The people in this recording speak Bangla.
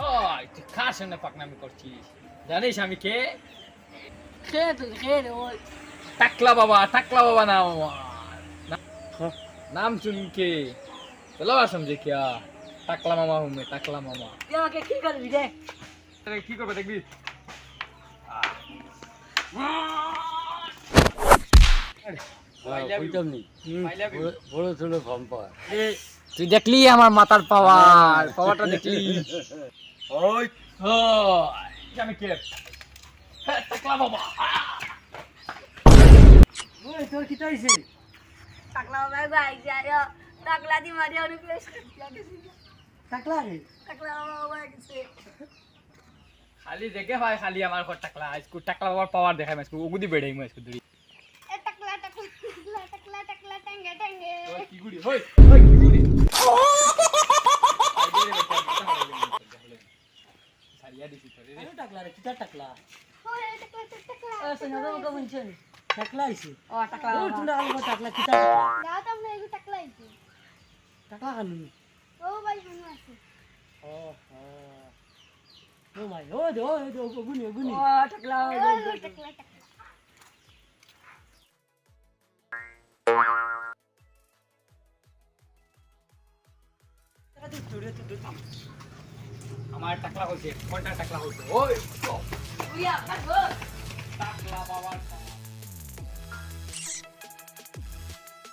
ওই তুই পাকনামি করছিস? জানিস আমি কে? কে তুই? কে রে ওই? টাকলা বাবা টাকলা বাবা নাম আমার। নাম চুনকে চলো সমঝে কিয়া টাকলা মামা হুমে টাকলা মামা। আমাকে কি করবি রে? কি করবে দেখবি? তুই দেখলি আমার মাথার পাওয়ার? পাওয়ারটা দেখলি? ওই ওই, আমি কে হ্যাঁ, টাকলা বাবা ওই তোর কি চাইছে টাকলা বাবা ভাই যায় টাকলা দি মারি অনেক বেশ টাকলা রে টাকলা বাবা গেছে খালি দেখে ভাই খালি আমার ঘর টাকলা আজকু টাকলা বাবার পাওয়ার দেখাই মাসকু ওগুদি বেড়ে মই আজকু দড়ি এ টাকলা টাকলা টাকলা টাকলা টাকলা টাঙ্গে। টাঙ্গে কি গুড়ি হই হই কি গুড়ি সারিয়া দিছি তোরে রে টাকলা রে কিটা টাকলা ওই টাকলা টাকলা ও সঙ্গে তো বলছেন টাকলা আইছে ও টাকলা ও বাবা তুমি আলবা টাকলা কিটা টাকলা যাও তো আমরা এগু টাকলা আইছি টাকলা কানু ও ভাই শুনো আছে ও ও মাই ও দে ও দে ও গুনি গুনি ও টাকলা ও টাকলা টাকলা আমার টাকলা হয়েছে কোনটা টাকলা হয়েছে? ওই টাকলা বাবার